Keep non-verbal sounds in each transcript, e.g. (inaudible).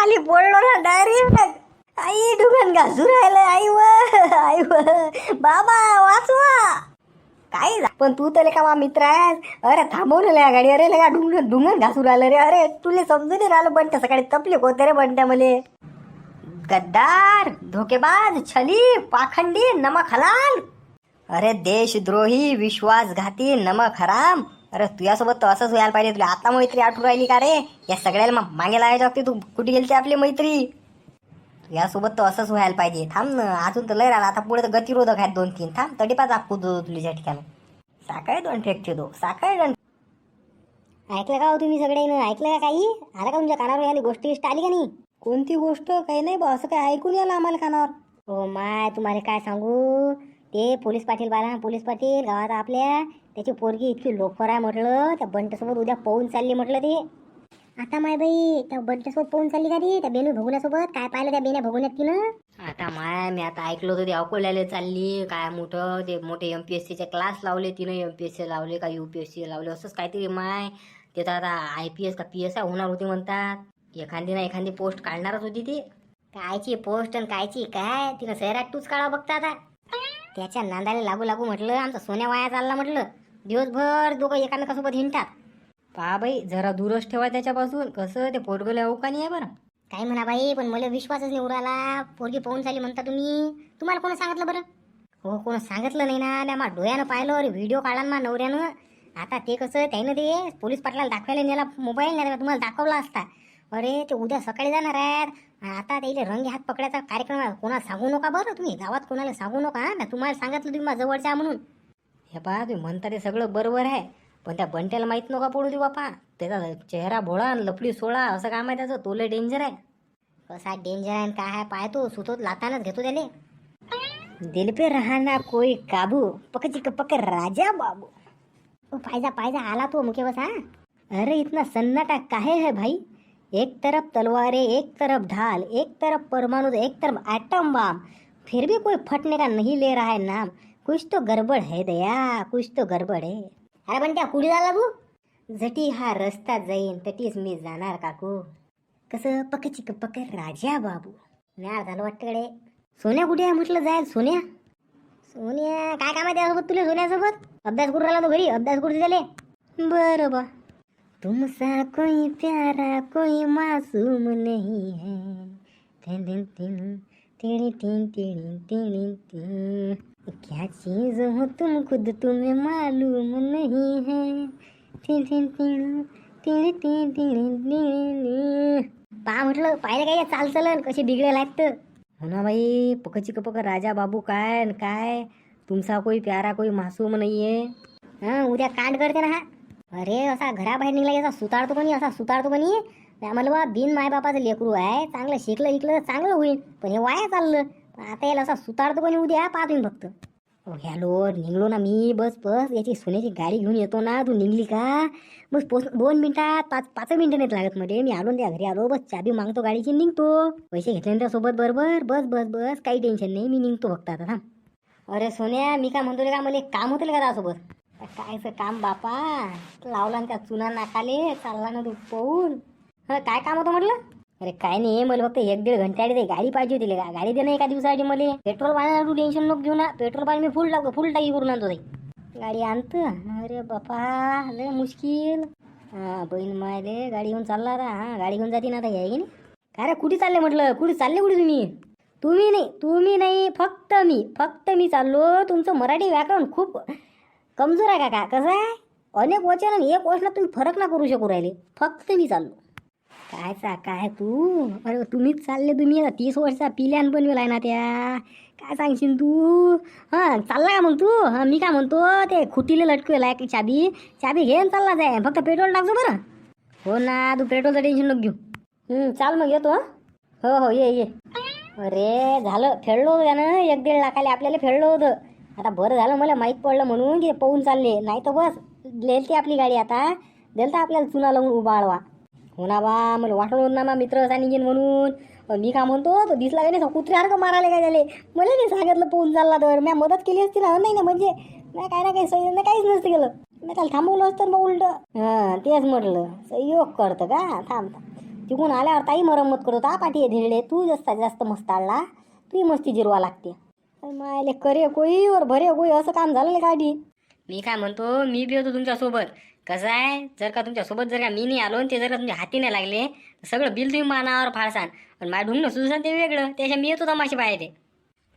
खाली पडलो ना डायरेक्ट आई डुंगण घासू राहिलं आई व आई व. बाबा वाचवा. काय पण तू तर का मा मित्र आहेस. अरे थांबवलं या गाडी अरे लगा डुंगण डुंगण घासू राहिलं रे. अरे तुले समजून नाही राहिलं बंट सकाळी तपले होते रे बंट्या मले. गद्दार धोकेबाज छली पाखंडी नमक हलाल. अरे देशद्रोही विश्वासघाती नमक हराम. अरे तुझ्यासोबत तर असंच व्हायला पाहिजे. तुला आता मैत्री आठवून राहिली का रे? या सगळ्याला मग मागे लागायच्या बाबतीत तू कुठे गेलती आपली मैत्री? तुझ्यासोबत तर असंच व्हायला पाहिजे. थांब ना अजून तर लय राहिला. आता पुढे तर गतिरोधक आहेत दोन तीन. थांब तडी पाच आपू दो तुझ्या ठिकाणी. साकाळी दोन फेकते दो साकाळी दोन ऐकलं का हो तुम्ही सगळे ऐकलं का काही? आलं का तुमच्या कानावर याली गोष्ट गिष्ट आली का नाही? कोणती गोष्ट? काही नाही बा. असं काय ऐकून यायला आम्हाला कानावर? हो माय तुम्हाला काय सांगू? ते पोलीस पाटील बाला पोलीस पाटील गावात आपल्या त्याची पोरगी इतकी लोफर आहे म्हटलं त्या बंटसोबत उद्या पळून चालली म्हटलं ते. आता माय बाई त्या बंटसोबत पळून चालली का ती? त्या बेनू भगुल्यासोबत काय पाहिलं त्या बेण्या भगुल्यात तिनं? आता माय मी आता ऐकलं होतं ते अकोल्याला चालली काय मोठं ते मोठे एम पी एस सीचे क्लास लावले तिनं एम पी एस सी लावले का यू पी एस सी लावले असंच काहीतरी माय. ते तर आता आय पी एस का पी एस आय होणार होती म्हणतात. एखादी ना एखादी पोस्ट काढणारच होती ती. कायची पोस्ट आणि कायची काय? तिनं सैराट तूच काढा बघता आता. त्याच्या नांदाला लागू लागू म्हटलं आमचा सोन्या वाया चालला म्हटलं. दिवसभर दोघं एकामेकासोबत हिंडतात. पहा बाई जरा दूरच ठेवा त्याच्यापासून. कसं ते पोरगले अवकानी आहे बरं. काय म्हणा बाई पण मला विश्वासच नाही उराला. पोरगी पाहून झाली म्हणता तुम्ही. तुम्हाला कोणी सांगितलं बरं? हो कोण सांगितलं नाही ना. त्या मा डोळ्यानं पाहिलं अरे व्हिडिओ काढला ना मा नवऱ्यानं. आता ते कसं त्यानं ते पोलीस पाटलाला दाखवायला नेला मोबाईल नाही तुम्हाला दाखवला असता. अरे ते उद्या सकाळी जाणार आहेत. आता त्याला रंगी हात पकडायचा कार्यक्रम आहे. कोणाला सांगू नका बरं तुम्ही. गावात कोणाला सांगू नका ना तुम्हाला सांगितलं तुम्ही माझ्या जवळच्या आहे म्हणून. हे पहा तुम्ही म्हणता ते सगळं बरोबर आहे. पण त्या बंट्याला माहीत नका पडू दे बापा. त्याचा चेहरा भोळा आणि लपडी सोळा असं काम आहे त्याचं? तोले डेंजर आहे. कसा डेंजर आहे आणि काय आहे? पाय तो सुतो लातानच घेतो त्याले. दिल पे रहाना कोई काबू. पक चिक पक राजा बाबू. पायजा पायजा आला तो मुके बस अरे इतना सन्नाटा काहे है भाई? एक तरफ तलवारें एक तरफ ढाल एक तरफ परमाणु एक तरफ एटम बम फिर भी कोई फटने का नहीं ले रहा है नाम। कुछ तो गडबड है दया कुछ तो गडबड है। अरे पण त्या कुठे झाला तू जटी हा रस्ता जाईन तटीच मी जाणार काकू। कसं पक चिक पक राजा बाबू। नाही झालं वाटतकडे सोन्या कुठे आहे? म्हटलं जाईल सोन्या। सोन्या काय काम आहे त्यासोबत तुला? सोन्यासोबत? अभ्यास करू राहिला तो घरी? अभ्यास करू झाले बरं बा. तुमसा कोई प्यारा कोई मासूम नहीं है तिन तिन तिन तिड़ी तिन तिड़ी तिड़ी तिन क्या चीज हो तुम खुद तुम्हें मालूम नहीं है तिन तिन तिन तिड़ी तिन तिड़ी तिड़ी पा म्हटलं पाहिलं काय चाल चालन कसे बिघडेल आहेत हो ना बाई पकची पक राजा बाबू काय न काय तुमचा कोई प्यारा कोई मासूम नाही आहे हां उद्या कांड करते ना हा अरे असा घराबाहेर निघला की असा सुतारतो कोणी असा सुतारतो कोणी? आम्हाला बा बिन मायबापाचं लेकरू आहे चांगलं शिकलं इकलं तर चांगलं होईल. पण हे वाया चाललं. पण आता याला असा सुतारतो कोणी उद्या पाहा फक्त. हॅलो निघलो ना मी बस बस. याची सोन्याची गाडी घेऊन येतो ना. तू निघली का? बस पोच दोन मिनिटात पाच पाच मिनिटं नाहीत लागत मध्ये. मी आलो त्या घरी आलो बस चाबी मागतो गाडीची निघतो. पैसे घेतल्यानंतर सोबत बरोबर. बस बस बस. काही टेन्शन नाही मी निघतो फक्त आता थांब. अरे सोन्या मी काय म्हणतो रे का? मला एक काम होतं का त्यासोबत? कायचं काम बापा. लावला ना त्या चुना नाकाले चालला ना तू पाहून. हा काय काम होतं म्हटलं? अरे काय नाही मला फक्त एक दीड घंट्याआधी ते गाडी पाहिजे होती का गाडी दे ना एका दिवसासाठी मला. पेट्रोल पाण्याला तू टेन्शन नको घेऊ ना. पेट्रोल पाणी मी फुल टाकतो फुल टाकी करून आणतो ताई गाडी आणतं अरे बापा लय मुश्किल. हा बहीण मायले गाडी घेऊन चालला रा हा गाडी घेऊन जाते ना आता आहे की नाही. काय रे कुठे चालले म्हटलं? कुठे चालले कुठे तुम्ही? तुम्ही नाही तुम्ही नाही फक्त मी फक्त मी चाललो. तुमचं मराठी व्याकरण खूप कमजोर आहे काका. कसं आहे? अनेक वचन आणि एक वचनात तुम्ही फरक ना करू शकू राहिले. फक्त मी चाललो. काय चा काय तू? अरे तुम्हीच चालले तुम्ही. आता तीस वर्षाचा पिल्यान पण आहे ना त्या. काय सांगशील तू? हां चालला का मग तू? हां मी काय म्हणतो ते खुटीले लटकवेला आहे की चाबी? चाबी घेऊन चालला जाय फक्त पेट्रोल टाकतो बरं. हो ना तू पेट्रोलचं टेन्शन नको घेऊ. चाल मग येतो हो हो ये ये. अरे झालं. फेडलो होतं त्यानं. एक दीड लाखाले आपल्याला फेडलं होतं. आता बरं झालं मला माहीत पडलं म्हणून की पाहून चालले. नाही तर बस लेलते आपली गाडी आता. दिल तर आपल्याला चुना लावून उबाळवा. हो ना बा मला वाटलं होतं ना मा मित्र असा निघेन म्हणून. मी का म्हणतो तो दिसला का नाही कुत्र्यासारखं मारायला काय झाले? मला नाही सांगितलं पोहून चालला तर. मी मदत केली असती ना नाही ना म्हणजे नाही काय ना काही सही नाही काहीच नसतं केलं. मी त्याला थांबवलं असतं मग उलट. हां तेच म्हटलं. सहयोग करतं का? थांब तिकून आल्यावर ताई मरम्मत करत हा पाठी धिरले तू जास्त जास्त मस्त आडला तूही मस्ती जिरवा लागते. मायले करे कोई और भरे कोई असं काम झालं नाही गाडी मी काय म्हणतो मी बी होतो तुमच्यासोबत. कसं आहे जर का तुमच्यासोबत जर का मी नाही आलो आणि ते जर का तुमच्या हाती नाही लागले तर सगळं बिल तुम्ही मानावर फाडसान. आणि माझ्या ढुंगणं सुसान ते वेगळं त्याच्या मी येतो तमाशी बाहेर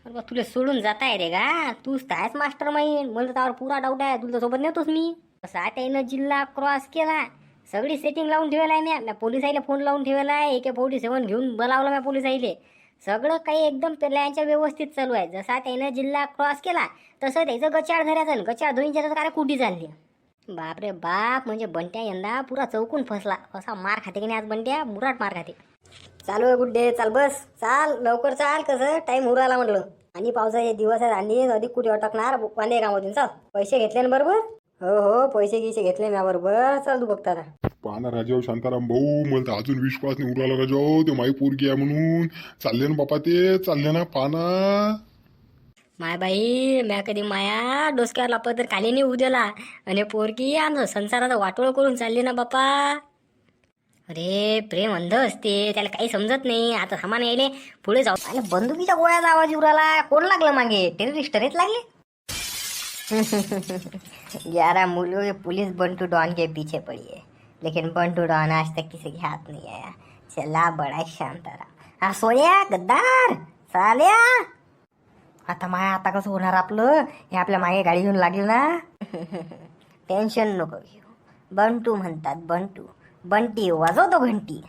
अरे बा तुला सोडून जाता रे का? तूच तर आहेस मास्टर माईन मला तर त्यावर पुरा डाऊट आहे तुला सोबत नेतोच मी. कसं आहे त्यानं जिल्हा क्रॉस केला. सगळी सेटिंग लावून ठेवायला आहे मी म्या पोलिसाईला फोन लावून ठेवायला आहे एके फोर्टी सेवन घेऊन बोलावलं म्या पोलिसाईले सगळं काही एकदम प्लॅनच्या व्यवस्थित चालू आहे. जसा त्यानं जिल्हा क्रॉस केला तसं त्याचं गचाळ धरायचं गचाळ धुईच्या तर काय कुठे चालली बापरे बाप म्हणजे बंट्या यंदा पुरा चौकून फसला. असा मार खाते की नाही आज बंट्या? मुराट मार खाते. चालू आहे गुड्डे चाल बस. चाल लवकर चाल कसं? टाईम उराला म्हटलं. आणि पावसाचे दिवस आहेत आणि अधिक कुठे अटकणार? वांदे कामातून चाल. पैसे घेतले ना बरोबर? हो हो पैसे गिसे घेतले ना बरोबर चाल तू बघता आता. पाना राजाव शांताराम भाऊ मला तर अजून विश्वास नाही उराला राजाव ते माई पोरगी आहे म्हणून. चालले ना बापा ते चालले ना पाना माय बाई म्या कधी माया डोसक्यावर पत्र खाली नाही उद्याला. आणि पोरगी आमचं संसाराचं वाटोळ करून चालली ना बापा. अरे प्रेम अंध असते त्याला काही समजत नाही. आता सामान यायले पुढे जाऊ. आणि बंदुकीच्या गोळ्याचा आवाज उराला कोण लागलं मागे? टेररिस्ट रेच लागले. ग्यारह मूलों के पुलिस बंटू डॉन के पीछे पड़ी है। लेकिन बंटू डॉन आज तक किसी के हाथ नहीं आया। चला बड़ा शांत राम हा सोया गद्दार चाल्या आता माया आता कसं होणार आपलं? हे आपल्या मागे गाडी घेऊन लागली ना? (laughs) टेन्शन नको घेऊ. बंटू म्हणतात बंटू. बंटी वाजवतो घंटी.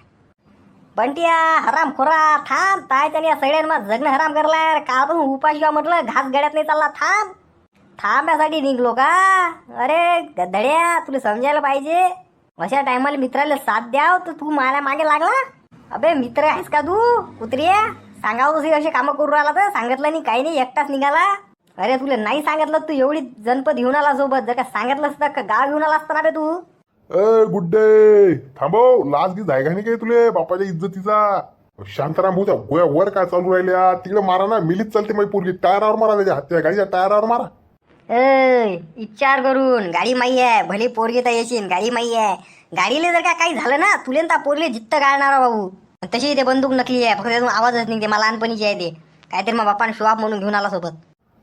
बंटिया हराम खोरा थांब. ताय त्याने या सगळ्यांना जगणं हराम करलाय. का तू उपाशी म्हटलं घास गड्यात नाही चालला. थांब. थांब्यासाठी निघलो का? अरे गधड्या तुला समजायला पाहिजे. अशा टायमाला मित्राला साथ द्याव तर तू मला मागे लागला. अबे मित्र आहेस का तू? कुत्रिया सांगावं तसे असे कामं करू राहिला तर सांगितलं नाही काही नाही एकटाच निघाला. अरे तुला नाही सांगितलं तू एवढी जनपद घेऊन आला सोबत. जर का सांगितलं असतं का गाव घेऊन आला असता ना बे तू? ए गुड्डे थांबव लाज आहे जायगा नाही काही तुले? बापाच्या इज्जतीचा. शांताराम भाऊ त्या गोया वर काय चालू राहिल्या? तिकडे मारा ना मिलीच चालते माझी पोरगी. टायरावर मारा त्याच्या हात गाडीच्या टायरावर मारा. ए विचार करून. गाडी माई आहे. भले पोरगी तर येशील. गाडी माई आहे. गाडीला जर का काही झालं ना तुले त्या पोरले जित्त गाळणार भाऊ. तशी ते बंदूक नकली आहे. फक्त त्यातून आवाजच निघते. मला लहानपणीची आहे ते. काहीतरी मग बापाने शॉप म्हणून घेऊन आला सोबत.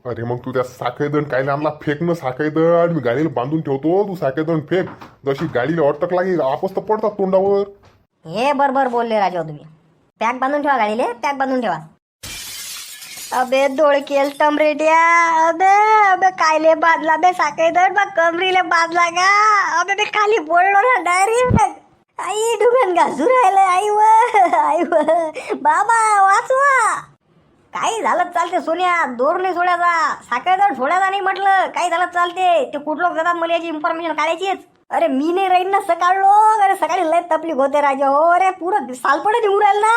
अरे मग तू त्या साखळीदण काय आणला फेक न साखळीदण. मी गाडीला बांधून ठेवतो. तू साखळीदण फेक. जशी गाडीला अटक लागेल आपस तर पडतात तोंडावर. हे बरोबर बोलले राजा तुम्ही. पॅक बांधून ठेवा गाडीले. पॅक बांधून ठेवा. अबे दोडकेल टमरेट्या अबे अबे कायले बादला बे साखळी धड बा कमरीले बाजला का अबे बे खाली बोललो ना डायरेक्ट आई डुगन घासू राहिलं आई व आई व. बाबा वाचवा. काही झालं चालते सोन्या दोर नाही सोडायचा. साखळी धड सोडायचा नाही म्हटलं. काही झालं चालते. ते कुठलं जातात मला याची इन्फॉर्मेशन काढायचीच. अरे मी नाही राहीन ना सकाळलो. अरे सकाळी लय तपली होते राजा. हो अरे पुरं सालपडं निघून राहिलं ना.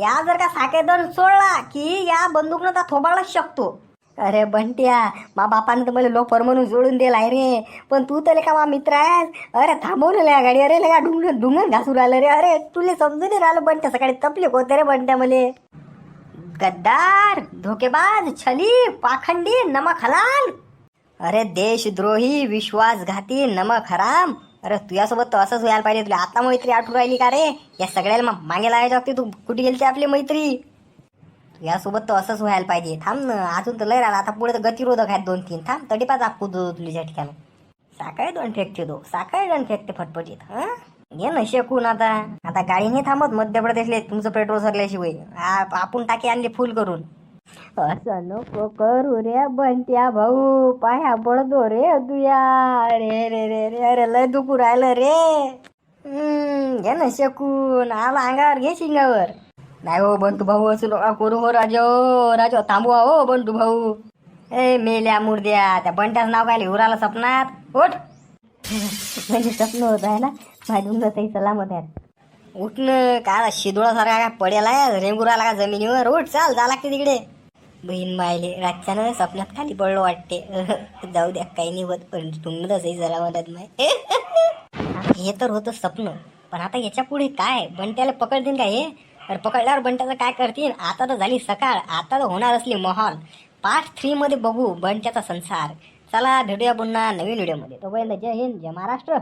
त्या जर का साकेदन सोडला की या बंदूकनं तर थोबाळच शकतो. अरे बंट्या मा बापानं तर मला लोफर म्हणून जोडून दिलाय रे. पण तू तर का मा मित्र आहेस. अरे थांबवून या गाडी अरे लगा ढुंगण ढुंगण घासून राहिलं रे. अरे तुले समजून नाही राहिलं बंट्या सकाळी तपले होते रे बंट्या मले. गद्दार धोकेबाज छली पाखंडी नमक हलाल. अरे देशद्रोही विश्वासघाती नमक हराम. अरे तुझ्यासोबत तर असंच व्हायला पाहिजे. तुला आता मैत्री आठवून राहिली का रे? या सगळ्याला मग मागे लागायच्या बाबतीत तू कुठे गेली आपली मैत्री? तुझ्यासोबत तर असंच व्हायला पाहिजे. थांब ना अजून तर लय राहिला. आता पुढे तर गतिरोधक आहेत दोन तीन. थांब तडी पाच आपू दो तुझ्या ठिकाणी. साखळी दोन फेकते दो साखळी दोन फेकते फटफटीत हां? ये ना शेकून आता. आता गाडी नाही थांबत. मध्य प्रदेशले तुमचं पेट्रोल सरल्याशिवाय. आपण टाकी आणली फुल करून. असं नको करू रे बंत्या भाऊ. पाया पडतो रे दुया रे रे रे रे अरे लय दुखू राहिलं रे. घे ना शकून. आला अंगावर घे शिंगावर. नाही हो बंटू भाऊ असं नका करू हो राजो हो. राजो हो, थांबवा हो बंटू भाऊ. ए मेल्या मुर्द्या त्या बंट्याचं नाव काय लिहून सपनात? उठ. म्हणजे स्वप्न होत आहे ना? माझ्या तही सलामत आहे उठणं काय शिदोळासारखा काय पडेल आहे. रेंगुराला का जमिनीवर? उठ चाल जा लागते तिकडे. बहीण मायले रातच्यानं स्वप्नात खाली पडलो वाटते. (laughs) जाऊ द्या काही नाही होत पण तुम्ही तसंही जरा म्हणत नाही (laughs) हे तर होतं स्वप्न पण आता याच्यापुढे काय? बंट्याला पकडतील का हे? तर पकडल्यावर बंट्याचं काय करतील? आता तर झाली सकाळ आता तर होणार असली मोहॉल. पार्ट थ्री मध्ये बघू बंट्याचा संसार. चला भेटूया पुन्हा नवीन व्हिडिओमध्ये. तोपर्यंत जय हिंद जय महाराष्ट्र.